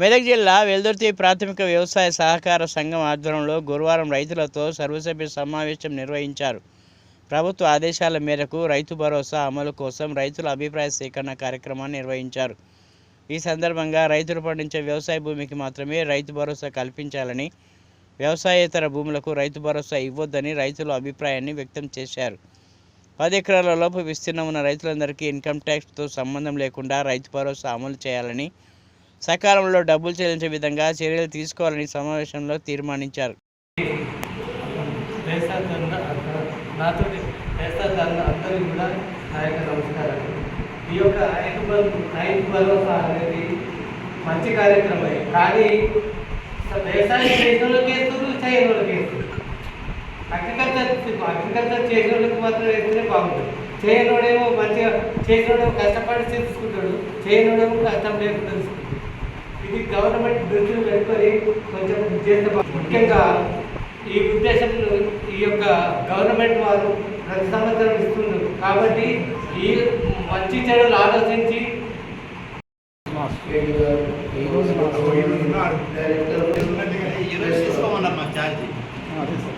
మెదక్ జిల్లా వెల్దుర్తి ప్రాథమిక వ్యవసాయ సహకార సంఘం ఆధ్వర్యంలో గురువారం రైతులతో సర్వసభ్య సమావేశం నిర్వహించారు. ప్రభుత్వ ఆదేశాల మేరకు రైతు భరోసా అమలు కోసం రైతుల అభిప్రాయ సేకరణ కార్యక్రమాన్ని నిర్వహించారు. ఈ సందర్భంగా రైతులు పండించే వ్యవసాయ భూమికి మాత్రమే రైతు భరోసా కల్పించాలని వ్యవసాయేతర భూములకు రైతు భరోసా ఇవ్వొద్దని రైతుల అభిప్రాయాన్ని వ్యక్తం చేశారు. పది ఎకరాల లోపు విస్తీర్ణం ఉన్న రైతులందరికీ ఇన్కమ్ ట్యాక్స్తో సంబంధం లేకుండా రైతు భరోసా అమలు చేయాలని సకాలంలో డబ్బులు చెల్లించే విధంగా చర్యలు తీసుకోవాలని సమావేశంలో తీర్మానించారు. వేస్తాను కూడా నమస్కారాలు. ఈ యొక్క రైతు బంధు రైతు భరోసా అనేది మంచి కార్యక్రమే కానీ వ్యవసాయం చేసిన వాళ్ళకి వేస్తున్నారు చేయని వాళ్ళకి వేస్తున్నారు అగ్రికల్చర్ అగ్రికల్చర్ చేసిన వాళ్ళకి మాత్రం వేస్తేనే బాగుంటుంది. చేయనోడేమో మంచిగా చేసినోడేమో కష్టపడి తెలుసుకుంటాడు చేయనోడేమో కష్టం లేకుండా తెలుసుకుంటాడు ఇది గవర్నమెంట్ దృష్టిలో పెట్టుకొని కొంచెం చేస్తే ముఖ్యంగా ఈ ఉద్దేశంలో ఈ యొక్క గవర్నమెంట్ వారు ప్రతి సంవత్సరం ఇస్తున్నారు. కాబట్టి ఈ మంచి చెడులు ఆలోచించి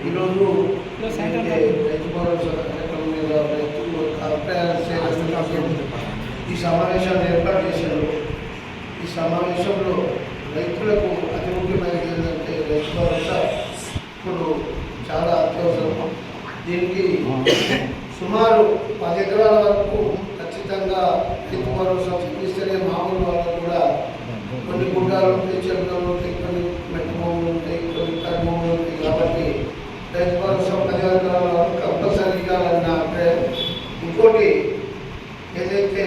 ఈరోజు రైతు భరోసా కార్యక్రమం మీద రైతులు ఈ సమావేశాన్ని ఏర్పాటు చేశారు. ఈ సమావేశంలో రైతులకు అతి ముఖ్యమైనది ఏంటంటే రైతు భరోసా ఇప్పుడు చాలా అత్యవసరం. దీనికి సుమారు పది ఎకరాల వరకు ఖచ్చితంగా రైతు భరోసా చూపిస్తేనే మామూలు వాళ్ళకు కూడా కొన్ని గుండాలు ఉంటాయి చెరువులు ఉంటాయి కొన్ని మెట్టు భూములు ఉంటాయి కొన్ని కరి భూములు ఉంటాయి కాబట్టి రైతు భరోసా పది ఎకరాల వరకు కంపల్సరీ ఇవ్వాలన్న అభిప్రాయం. ఇంకోటి ఏదైతే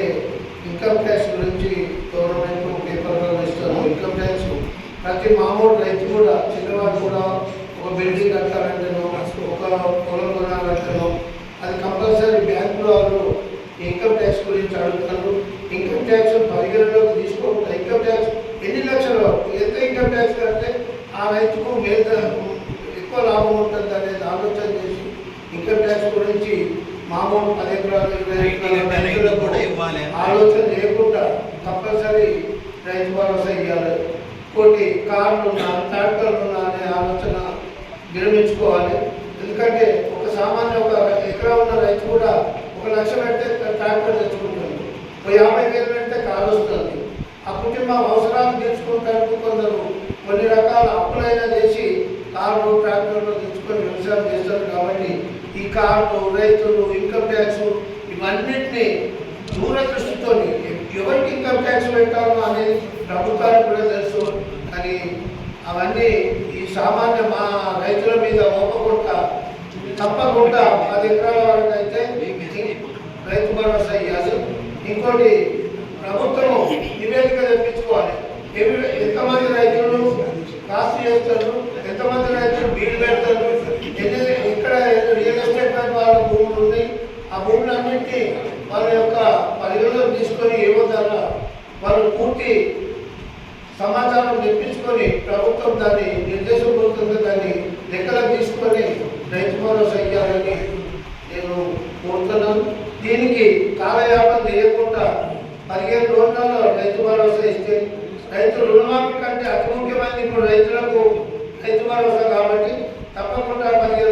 ఇన్కమ్ ట్యాక్స్ గురించి గవర్నమెంట్ పేపర్లో ఇస్తారు ఇన్కమ్ ట్యాక్స్ ప్రతి మామూలు రైతు కూడా చిన్నవాడు కూడా ఒక బిల్డింగ్ కట్టాలంటేనో ఒక పొలం కొనాలంటేనో అది కంపల్సరీ బ్యాంకులో వాళ్ళు ఇన్కమ్ ట్యాక్స్ గురించి అడుగుతారు. ఇన్కమ్ ట్యాక్స్ పరిగణలోకి తీసుకోకుండా ఇన్కమ్ ట్యాక్స్ ఎన్ని లక్షల వరకు ఎంత ఇన్కమ్ ట్యాక్స్ కడితే ఆ రైతుకు మేత ఎక్కువ లాభం ఉంటుంది అనేది ఆలోచన చేసి ఇన్కమ్ ట్యాక్స్ గురించి మామూలు పది ఎకరాలు ఇరవై ఇవ్వాలి. ఆలోచన లేకుండా తప్పనిసరి రైతు భరోసా ఇవ్వాలి కొన్ని కార్లు ఉన్నా ట్రాక్టర్లు ఉన్నా అనే ఆలోచన విరమించుకోవాలి ఎందుకంటే ఒక సామాన్య ఒక ఎకరా ఉన్న రైతు కూడా ఒక లక్ష పెడితే ట్రాక్టర్ తెచ్చుకుంటుంది ఒక యాభై వేలు పెడితే కారు వస్తుంది. ఆ కుటుంబం అవసరాలు తీర్చుకుంటానికి కొందరు కొన్ని రకాల అప్పులైనా చేసి కార్లు ట్రాక్టర్లు తెచ్చుకొని వ్యవసాయం చేస్తారు కాబట్టి ఈ కార్లు రైతులు ఇన్కమ్ ట్యాక్స్ ఇవన్నిటిని దూరదృష్టితో ఎవరికి ఇన్కమ్ ట్యాక్స్ పెట్టాలో అనేది ప్రభుత్వానికి కూడా తెలుసు. కానీ అవన్నీ ఈ సామాన్య మా రైతుల మీద ఓపకుండా తప్పకుండా పది ఎకరాల వరకు అయితే రైతు భరోసా ఇవ్వాలి ఇంకోటి ప్రభుత్వం నివేదిక తెప్పించుకోవాలి. ఎంతమంది రైతులు కాస్ట్ చేస్తారు ఎంతమంది రైతులు బీడు పెడతారు ఎన్ని ఇక్కడ రియల్ ఎస్టేట్ వాళ్ళ భూములు ఉన్నాయి ఆ భూములన్నింటినీ వాళ్ళ యొక్క పరిగణలోకి తీసుకొని ఏవో ద్వారా వాళ్ళు పూర్తి సమాచారం తెప్పించుకొని ప్రభుత్వం దాన్ని నిర్దేశపూర్వకంగా దాన్ని లెక్కలకు తీసుకొని రైతు భరోసా ఇవ్వాలని నేను కోరుతున్నాను. దీనికి కాలయాపన చేయకుండా పదిహేను రోజులలో రైతు భరోసా ఇస్తే రైతు రుణమాఫీ కంటే అతి ముఖ్యమైనది ఇప్పుడు రైతులకు రైతు భరోసా కాబట్టి తప్పకుండా పదిహేను